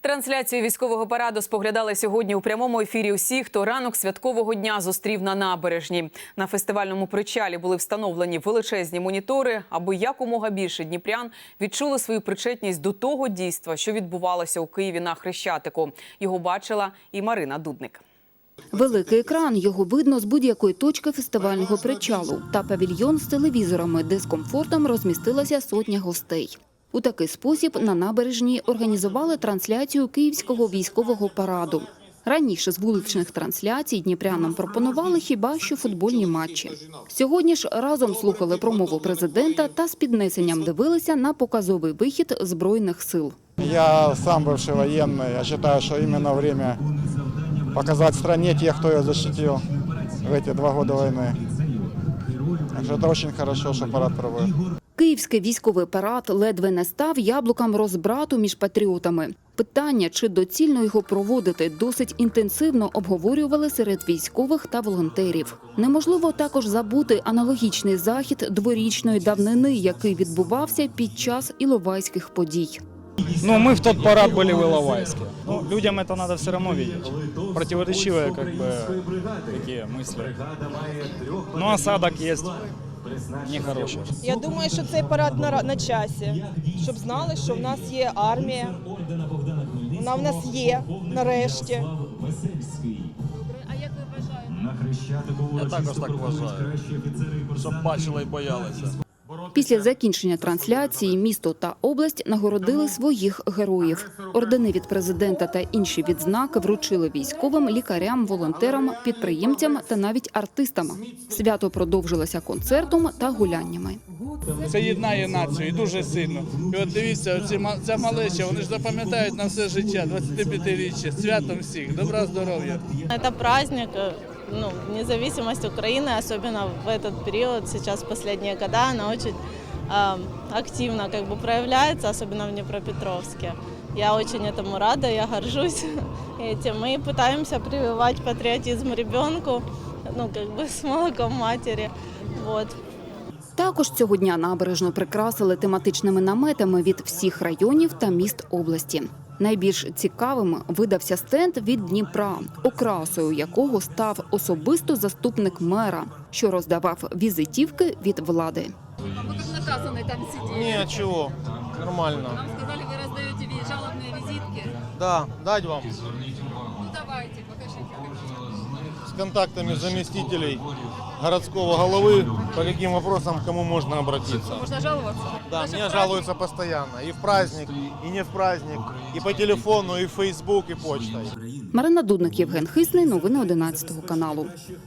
Трансляцію військового параду споглядали сьогодні у прямому ефірі усі, хто ранок святкового дня зустрів на набережні. На фестивальному причалі були встановлені величезні монітори, аби якомога більше дніпрян відчули свою причетність до того дійства, що відбувалося у Києві на Хрещатику. Його бачила і Марина Дудник. Великий екран його видно з будь-якої точки фестивального причалу та павільйон з телевізорами, де з комфортом розмістилася сотня гостей. У такий спосіб на набережній організували трансляцію київського військового параду. Раніше з вуличних трансляцій дніпрянам пропонували хіба що футбольні матчі. Сьогодні ж разом слухали промову президента та з піднесенням дивилися на показовий вихід збройних сил. Я сам бывший военный. Я считаю, что именно время показать стране тех, кто ее защитил в эти два года войны. Так что это очень хорошо, что парад проводит. Київський військовий парад ледве не став яблуком розбрату між патріотами. Питання, чи доцільно його проводити, досить інтенсивно обговорювали серед військових та волонтерів. Неможливо також забути аналогічний захід дворічної давнини, який відбувався під час іловайських подій. Ну, мы в тот парад были в Иловайске. Ну, людям это надо все равно видеть. Противоречивые, как бы, такие мысли. Но осадок есть нехороший. Я думаю, що цей парад на, на часі, щоб знали, що в нас є армія. Вона в нас є нарешті. Я також так вважаю, щоб бачили і боялися. Після закінчення трансляції місто та область нагородили своїх героїв. Ордени від президента та інші відзнаки вручили військовим, лікарям, волонтерам, підприємцям та навіть артистам. Свято продовжилося концертом та гуляннями. Це єднає націю і дуже сильно. І от дивіться, оці, ма- ця малеча, вони ж запам'ятають на все життя, 25-річчя, святом всіх, добра здоров'я. Это праздник, ну, независимость Украины, особенно в этот период, сейчас в последние года, она очень э, активно как бы проявляется, особенно в Днепропетровске. Я очень этому рада, я горжусь этим. Мы пытаемся прививать патриотизм ребенку, ну, как бы с молоком матери. Вот. Також цього дня набережно прикрасили тематичними наметами від всіх районів та міст області. Найбільш цікавим видався стенд від Дніпра, окрасою якого став особисто заступник мера, що роздавав візитівки від влади. наказаны там сидели. Ні, чого, нормально. Нам сказали, вы раздаете ви- жалобные визитки. Да, дать вам Ну давайте, покажите. с контактами заместителей городского головы, по каким вопросам к кому можно обратиться. Можно жаловаться? Да, Даже мне жалуются постоянно. И в праздник, и не в праздник, и по телефону, и в Facebook, и почтой. Марина Дудник, Євген Хисний. Новини 11 каналу.